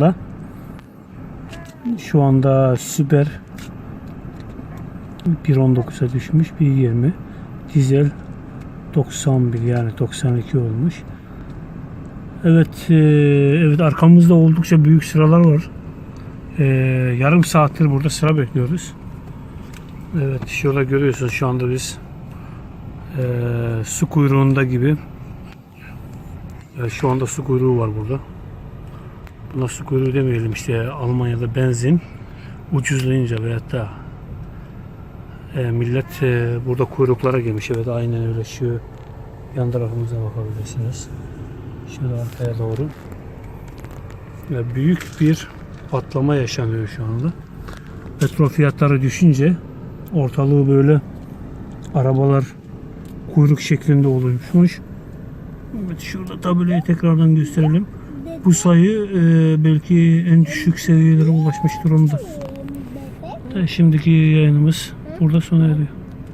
da. Şu anda Süper 1.19'a düşmüş 1.20 dizel 91 yani 92 olmuş. Evet e, evet arkamızda oldukça büyük sıralar var. E, yarım saattir burada sıra bekliyoruz. Evet şurada görüyorsunuz şu anda biz e, su kuyruğunda gibi. Evet, şu anda su kuyruğu var burada. Su kuyruğu demeyelim işte Almanya'da benzin ucuzlayınca veyahut da e, millet e, burada kuyruklara girmiş. Evet aynen öyle şu yan tarafımıza bakabilirsiniz. Şöyle arkaya doğru. Ve büyük bir patlama yaşanıyor şu anda. Petrol fiyatları düşünce ortalığı böyle arabalar kuyruk şeklinde oluşmuş. Evet şurada tabelayı tekrardan gösterelim. Bu sayı e, belki en düşük seviyelere ulaşmış durumda. Şimdiki yayınımız burada sona eriyor.